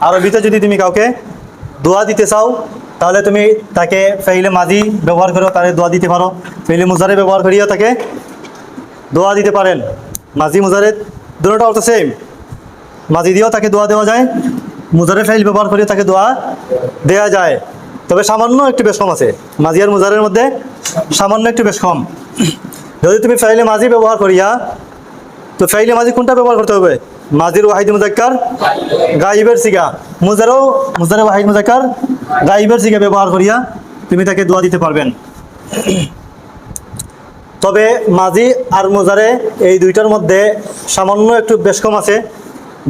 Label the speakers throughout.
Speaker 1: আরবিতে যদি তুমি কাউকে দোয়া দিতে চাও, তাহলে তুমি তাকে ফেইলে মাঝি ব্যবহার করো তাহলে দোয়া দিতে পারো। ফেইলে মুজারে ব্যবহার করিয়া তাকে দোয়া দিতে পারেন। মাঝি মুজারে দুটোটা অর্থ সেম মাঝি দিয়েও তাকে দোয়া দেওয়া যায়, মুজারে ফাইল ব্যবহার করে তাকে দোয়া দেওয়া যায়। তবে সামান্য একটু বেশ কম আছে। মাঝি আর মুজারের মধ্যে সামান্য একটু বেশ কম। যদি তুমি ফাইলে মাঝি ব্যবহার করিয়া, তো ফাইলে মাঝি কোনটা ব্যবহার করতে হবে? মাঝির ওয়াহিদ মুজাক্কার, গাইবের সিগা মুজারও, মুজারে ওয়াহিদ মুজাক্কার, গাইবের সিগা ব্যবহার করিয়া তুমি তাকে দোয়া দিতে পারবেন। তবে মাজি আর মোজারে এই দুইটার মধ্যে সামান্য একটু বেশ কম আছে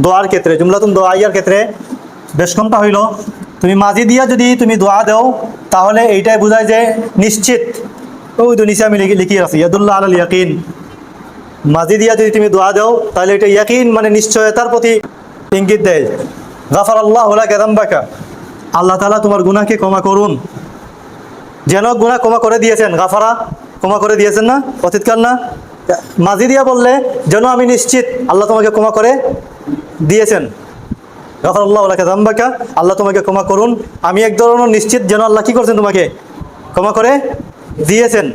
Speaker 1: দোয়ার ক্ষেত্রে, জুমলাতুন দোয়া ইয়ার ক্ষেত্রে বেশ কমটা হইল। তুমি মাঝি দিয়া যদি তুমি দোয়া দাও, তাহলে এইটাই বোঝায় যে নিশ্চিত। ওই তো নিচে আমি লিখি লিখিয়ে রাখছি, ইয়াদুল্লাহ আল ইয়াকিন। মাঝি দিয়া যদি তুমি দোয়া দাও, তাহলে এটা ইয়াকিন মানে নিশ্চয়তার প্রতি ইঙ্গিত দেয়। গাফার আল্লাহ হলা কেদাম্বাকা আল্লাহ তালা তোমার গুনাহকে ক্ষমা করুন। যেন গুনাহ ক্ষমা করে দিয়েছেন। গাফারা, ক্ষমা করে দিয়েছেন না? অতীতকাল না? মাঝি দিয়া বললে, যেন আমি নিশ্চিত আল্লাহ তোমাকে ক্ষমা করে দিয়েছেন। গাফার আল্লাহ দাম্বাকা আল্লাহ তোমাকে ক্ষমা করুন। আমি এক ধরনের নিশ্চিত যেন আল্লাহ কি করছেন তোমাকে? ক্ষমা করে দিয়েছেন।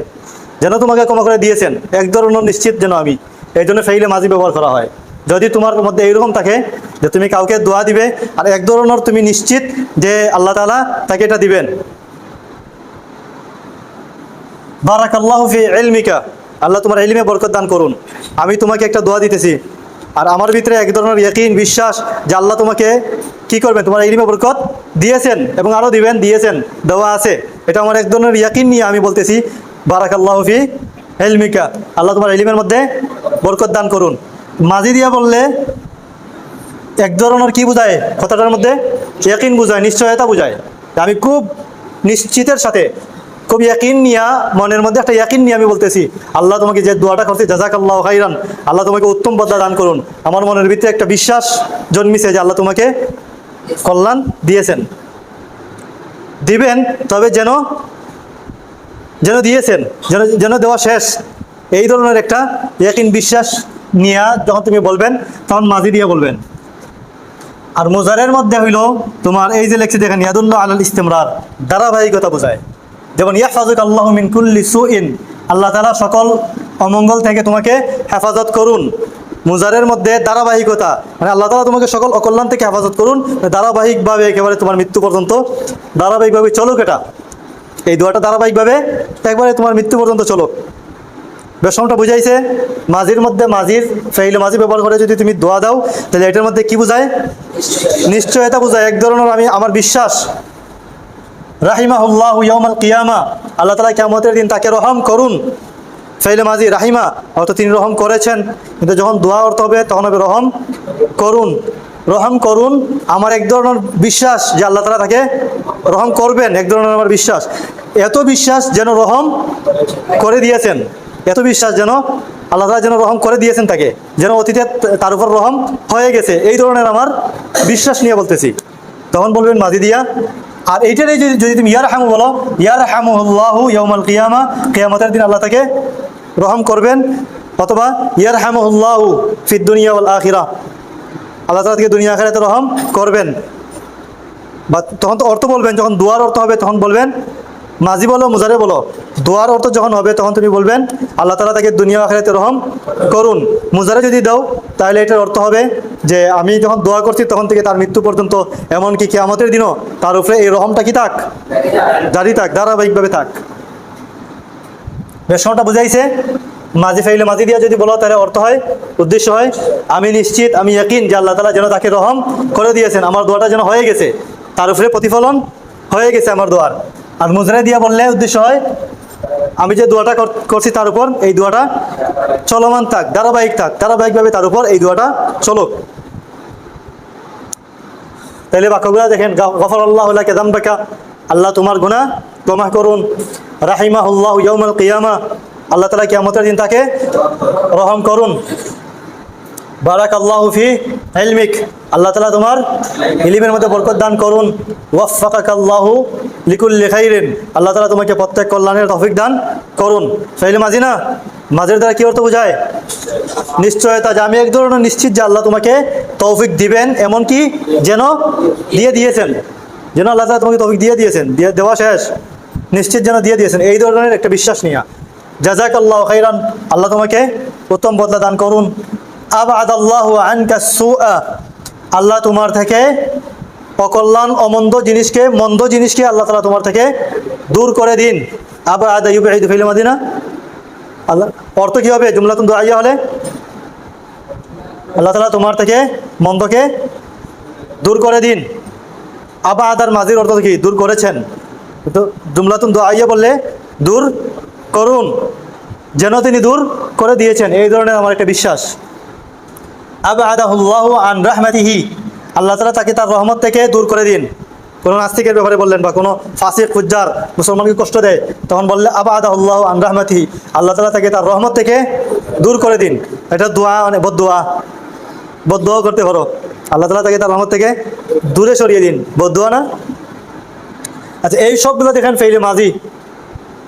Speaker 1: যেন তোমাকে ক্ষমা করে দিয়েছেন। এক ধরনের নিশ্চিত যেন আমি। এই জন্য ফেইলে মাঝি ব্যবহার করা হয়। যদি তোমার মধ্যে এইরকম থাকে যে তুমি কাউকে দোয়া দিবে, আর এক ধরনের তুমি নিশ্চিত যে আল্লাহ তালা তাকে এটা দিবেন। বারাক আল্লাহ এলমিকা আল্লাহ তোমার এলিমে বরকত দান করুন। আমি তোমাকে একটা দোয়া দিতেছি। আর আমার ভিতরে এক ধরনের ইয়কিন, বিশ্বাস যে আল্লাহ তোমাকে কি করবেন? তোমার এলিমে বরকত দিয়েছেন এবং আরও দিবেন, দিয়েছেন, দেওয়া আছে। এটা আমার এক ধরনের ইয়াকিন নিয়ে আমি বলতেছি। বারাক আল্লাহ ফি এলমিকা আল্লাহ তোমার এলিমের মধ্যে বরকত দান করুন। মাঝি দিয়া বললে এক ধরনের কি বোঝায়? কথাটার মধ্যে ইয়াকিন বোঝায়, নিশ্চয়তা বোঝায়। আমি খুব নিশ্চিতের সাথে, খুব ইয়াকিন নিয়া, মনের মধ্যে একটা ইয়াকিন নিয়ে আমি বলতেছি, আল্লাহ তোমাকে যে দোয়াটা করছি জাজাক আল্লাহ খাইরান, আল্লাহ তোমাকে উত্তম বদলা দান করুন। আমার মনের ভিতরে একটা বিশ্বাস জন্মিছে যে আল্লাহ তোমাকে কল্যাণ দিয়েছেন। দিবেন, তবে যেন যেন দিয়েছেন, যেন যেন দেওয়া শেষ। এই ধরনের একটা ইয়াকিন বিশ্বাস নিয়া যখন তুমি বলবেন, তখন মাঝি দিয়ে বলবেন। আর মোজারের মধ্যে হইল তোমার এই যে লেখছি দেখেন, ইয়াদুল্লাহ আলাল ইস্তেমরার ধারাবাহিকতা বোঝায়। যেমন ইয়া ইয়াফাজুক আল্লাহ মিন কুল্লি সুইন, আল্লাহ তালা সকল অমঙ্গল থেকে তোমাকে হেফাজত করুন। মুজারের মধ্যে ধারাবাহিকতা মানে আল্লাহ তালা তোমাকে সকল অকল্যাণ থেকে হেফাজত করুন। ধারাবাহিকভাবে একেবারে তোমার মৃত্যু পর্যন্ত, ধারাবাহিকভাবে চলুক এটা। এই দোয়াটা ধারাবাহিকভাবে একবারে তোমার মৃত্যু পর্যন্ত চলো। বেশমটা বুঝাইছে। মাঝির মধ্যে মাঝির ফেইলে মাঝি ব্যবহার করে যদি তুমি দোয়া দাও, তাহলে এটার মধ্যে কি বোঝায়? নিশ্চয়তা বোঝায়। এক ধরনের আমি, আমার বিশ্বাস। রাহিমাহুল্লাহ ইয়ামাল কিয়ামা। আল্লাহ তালা কিয়ামতের দিন তাকে রহম করুন। ফেইলে মাঝি রাহিমা হয়তো তিনি রহম করেছেন। কিন্তু যখন দোয়া অর্থ হবে, তখন হবে রহম করুন। রহম করুন। আমার এক ধরনের বিশ্বাস যে আল্লাহ তালা তাকে রহম করবেন, এক ধরনের আমার বিশ্বাস। এত বিশ্বাস যেন রহম করে দিয়েছেন। এত বিশ্বাস যেন আল্লাহ তালা যেন রহম করে দিয়েছেন তাকে, যেন অতীতে তার উপর রহম হয়ে গেছে। এই ধরনের আমার বিশ্বাস নিয়ে বলতেছি। তখন বলবেন মাঝি দিয়া। আর এইটারই যদি যদি তুমি ইয়ার হামু বলো, ইয়ার হামুল্লাহ ইয়মাল কিয়ামা কিয়ামতের দিন আল্লাহ তাকে রহম করবেন। অথবা, ইয়ার হামুল্লাহ ফিদ দুনিয়া ওয়াল আখিরা আল্লাহ তালা থেকে দুনিয়া আখারাতে রহম করবেন। বা তখন তো অর্থ বলবেন, যখন দোয়ার অর্থ হবে তখন বলবেন মাঝি বলো, মুজারে বলো, দোয়ার অর্থ যখন হবে তখন তুমি বলবেন, আল্লাহ তালা তাকে দুনিয়া আখারাতে রহম করুন। মুজারে যদি দাও, তাহলে এটার অর্থ হবে যে আমি যখন দোয়া করছি তখন থেকে তার মৃত্যু পর্যন্ত, এমনকি কিয়ামতের দিনও তার উপরে এই রহমটা কি থাক? জারি থাক, ধারাবাহিকভাবে থাক। বেশনটা বুঝাইছে। মাঝি ফাইলে মাঝি দিয়া যদি বলো, তাহলে অর্থ হয় উদ্দেশ্য হয়, আমি নিশ্চিত, আমি ইয়াকিন যে আল্লাহ তালা যেন তাকে রহম করে দিয়েছেন, আমার দোয়াটা যেন হয়ে গেছে, তার উপরে প্রতিফলন হয়ে গেছে আমার দোয়ার। আর মুজরে দিয়া বললে উদ্দেশ্য হয়, আমি যে দোয়াটা করছি তার উপর, এই দোয়াটা চলমান থাক, ধারাবাহিক থাক, ধারাবাহিকভাবে তার উপর এই দোয়াটা চলুক। তাহলে বাক্যগুলো দেখেন গফর আল্লাহ কেদাম বেকা আল্লাহ তোমার গুণা ক্ষমা করুন। রাহিমাহুল্লাহ ইয়ৌমাল কিয়ামা, আল্লাহ তালা কিয়ামতের দিন তাকে রহম করুন। বারাক আল্লাহ ফি হেলমিক আল্লাহ তালা তোমার ইলিমের মধ্যে বরকত দান করুন। ওয়াফাকাক আল্লাহ লিকুল লেখাইরেন আল্লাহ তালা তোমাকে প্রত্যেক কল্যাণের তফিক দান করুন। ফাইলে মাঝি না মাঝের দ্বারা কি অর্থ বোঝায়? নিশ্চয়তা যে আমি এক ধরনের নিশ্চিত যে আল্লাহ তোমাকে তৌফিক দিবেন, এমন কি যেন দিয়ে দিয়েছেন। যেন আল্লাহ তালা তোমাকে তৌফিক দিয়ে দিয়েছেন। দিয়ে দেওয়া শেষ। নিশ্চিত যেন দিয়ে দিয়েছেন। এই ধরনের একটা বিশ্বাস নিয়া। জাজাক আল্লাহ খাইরান। আল্লাহ তোমাকে উত্তম বদলা দান করুন। আবাদ আল্লাহ আনকা সুআ। আল্লাহ তোমার থেকে অকল্যাণ অমন্দ জিনিসকে, মন্দ জিনিসকে আল্লাহ তালা তোমার থেকে দূর করে দিন। আবার আদা ইউবাইদ ফিল মাদিনা। আল্লাহ, অর্থ কী হবে? জুমলাতুন দোয়াইয়া হলে? আল্লাহ তালা তোমার থেকে মন্দকে দূর করে দিন। আবা আদার মাঝির অর্থ কি? দূর করেছেন। তো জুমলাতুন দোয়াইয়া বললে দূর করুন। যেন তিনি দূর করে দিয়েছেন। এই ধরনের আমার একটা বিশ্বাস। আবা আদাহুল্লাহ আন রাহমাতিহি। আল্লাহ তালা তাকে তার রহমত থেকে দূর করে দিন। কোনো নাস্তিকের ব্যাপারে বললেন বা কোনো ফাঁসিক খুজ্জার মুসলমানকে কষ্ট দেয়, তখন বললে আবা আদাহুল্লাহ আন রাহমাতিহি। আল্লাহ তালা তাকে তার রহমত থেকে দূর করে দিন। এটা দোয়া মানে বদুয়া বদুয়া করতে পারো। আল্লাহ তালা তাকে তার রহমত থেকে দূরে সরিয়ে দিন। বদুয়া না? আচ্ছা এই সবগুলো দেখেন ফেইলে মাঝি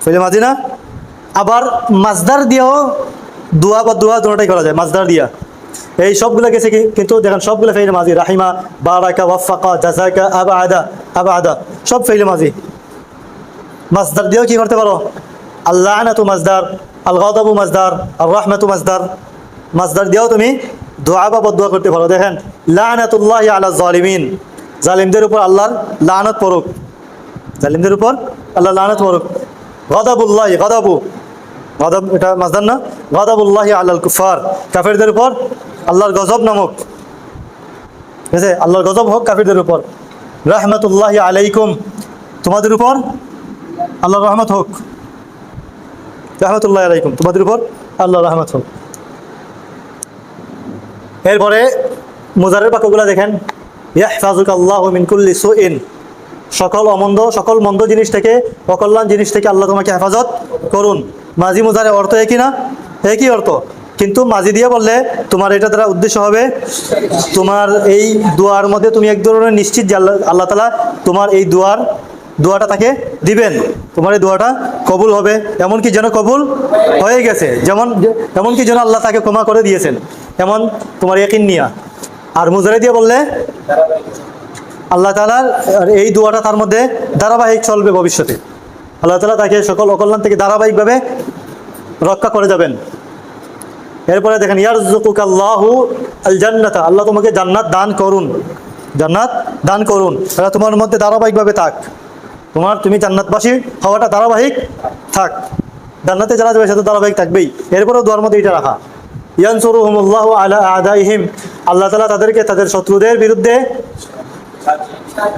Speaker 1: ফেইলে মাঝি না? আবার মাজদার দিয়েও দোয়া বা দোয়া দুটাই করা যায়, মাজদার দিয়া। এই সবগুলো গেছে কি? কিন্তু দেখেন সবগুলো ফেইলে মাঝি, রাহিমা, বারাকা, ওয়াফাকা, জাজাকা আবা আদা আবা আদা সব ফেইলে মাঝি। মাজদার দিয়েও কি করতে পারো? আল্লাহ আনাতু মাজদার আল গদাবু মাজদার আর রহমাতু মাজদার মাজদার দিয়েও তুমি দোয়া বা বদুয়া করতে পারো। দেখেন, লানাতুল্লাহ আলা জালিমিন। জালিমদের উপর আল্লাহর লানত পড়ুক। জালিমদের উপর আল্লাহ লানত পড়ুক। গদাবুল্লাহ, গদাবু। গদাব এটা মাজদার না? গদাবুল্লাহ আল্লাহ কুফার কাফেরদের উপর আল্লাহর গজব নামক। ঠিক আছে? আল্লাহর গজব হোক কাফিরদের উপর। রহমতুল্লাহ আলাইকুম। তোমাদের উপর আল্লাহর রহমত হোক। রহমতুল্লাহ আলাইকুম। তোমাদের উপর আল্লাহ রহমত হোক। এরপরে মুজারের বাক্যগুলো দেখেন। ইয়াহফাজুক আল্লাহ মিনকুল্লি সুইন। সকল অমন্দ, সকল মন্দ জিনিস থেকে, অকল্যাণ জিনিস থেকে আল্লাহ তোমাকে হেফাজত করুন। মাঝি মুজারে অর্থ একই না? একই অর্থ। কিন্তু মাঝি দিয়ে বললে, তোমার এটা দ্বারা উদ্দেশ্য হবে, তোমার এই দোয়ার মধ্যে তুমি এক ধরনের নিশ্চিত যে আল্লাহ আল্লাহ তালা তোমার এই দোয়ার দোয়াটা তাকে দিবেন। তোমার এই দোয়াটা কবুল হবে। এমনকি যেন কবুল হয়ে গেছে। যেমন এমনকি যেন আল্লাহ তাকে ক্ষমা করে দিয়েছেন। এমন তোমার একিন নিয়া। আর মুজারে দিয়ে বললে, আল্লাহ তালার এই দোয়াটা তার মধ্যে ধারাবাহিক চলবে ভবিষ্যতে। আল্লাহ তালা তাকে সকল অকল্যাণ থেকে ধারাবাহিকভাবে রক্ষা করে যাবেন। এরপরে দেখেন ইয়ারজুকুক আল্লাহু আল জান্নাতা আল্লাহ তোমাকে জান্নাত দান করুন। জান্নাত দান করুন। এটা তোমার মধ্যে ধারাবাহিকভাবে থাক। তোমার, তুমি জান্নাতবাসী হওয়াটা ধারাবাহিক থাক। জান্নাতে যারা যাবে সেটা ধারাবাহিক থাকবেই। এরপরেও দোয়ার মধ্যে এটা রাখা। ইয়ানসুরুহুমুল্লাহ আলা আদাইহিম, আল্লাহ তালা তাদেরকে তাদের শত্রুদের বিরুদ্ধে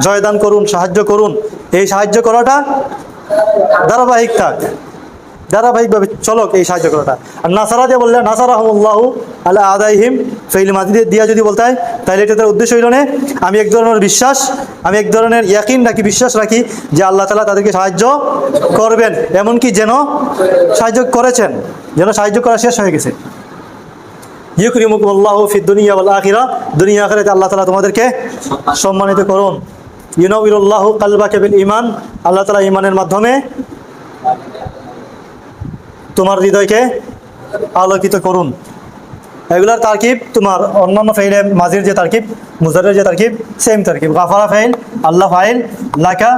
Speaker 1: জয়দান করুন, সাহায্য করুন। এই সাহায্য করাটা ধারাবাহিক থাক। ধারাবাহিকভাবে চলক এই সাহায্য করাটা আর নাসারা দিয়ে বললে নাসারা হমুল্লাহ আল্লাহ আদাইহিম ফেইল মাদি দিয়া যদি বলতে হয়, তাহলে এটা তার উদ্দেশ্য হইল না, আমি এক ধরনের বিশ্বাস, আমি এক ধরনের ইয়াকিন রাখি, বিশ্বাস রাখি যে আল্লাহ তালা তাদেরকে সাহায্য করবেন। এমনকি যেন সাহায্য করেছেন, যেন সাহায্য করা শেষ হয়ে গেছে। ইউকরিমুকুম আল্লাহ ফি দুনিয়া ওয়াল আখিরা, দুনিয়া আখিরাতে আল্লাহ তালা তোমাদেরকে সম্মানিত করুন। ইউনাউইরুল্লাহ কালবাকে বিল ঈমান, আল্লাহ তালা ইমানের মাধ্যমে তোমার হৃদয়কে আলোকিত করুন। এগুলার তারকিব তোমার অন্যান্য ফাইলে মাঝির যে তারকিব, মুজারের যে তারকিব সেম তারকিব। গাফারা ফাইল, আল্লাহ ফাইল, লাকা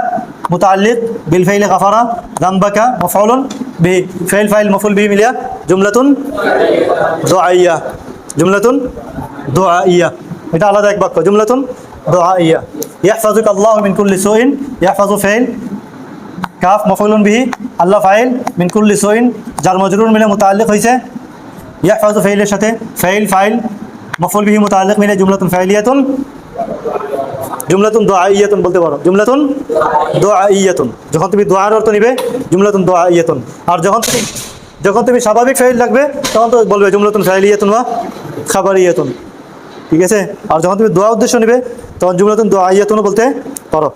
Speaker 1: মুতাল্লিক বিল ফাইলে গাফারা, দাম্বাকা, মফাউলুন, বি, ফাইল ফাইল মফুল বি মিলিয়া, জুমলাতুন দোয়াইয়া জুমলাতুন দোয়াইয়া এটা আলাদা এক বাক্য। জুমলাতুন দোয়াইয়া ইয়াহফাজুক আল্লাহ মিন কুল্লি সুইন ইয়াহফাজু ফাইল কাফ মফুলুন বিহি, আল্লাহ ফাইল, মিন কুল্লি সুইন, যার মজরুর মিলে মুতাল্লিক হয়েছে ইয়াহফাজু ফাইলের সাথে ফাইল ফাইল মফুল বিহি মুতাল্লিক মিলে জুমলাতুন ফাইলিয়াতুন, জুমলাতুন দোয়াইয়াতুন বলতে পারো। জুমলাতুন দোয়াইয়াতুন। যখন তুমি দোয়ার অর্থ নিবে, জুমলাতুন দোয়াইয়াতুন। আর যখন তুমি যখন তুমি স্বাভাবিক ফাইল লাগবে, তখন তো বলবে জুমলাতুন ফাইলিয়াতুন বা খাবারিয়াতুন। ঠিক আছে? আর যখন তুমি দোয়া উদ্দেশ্য নিবে, তখন জুমলাতুন দোয়াইয়াতুনও বলতে পারো।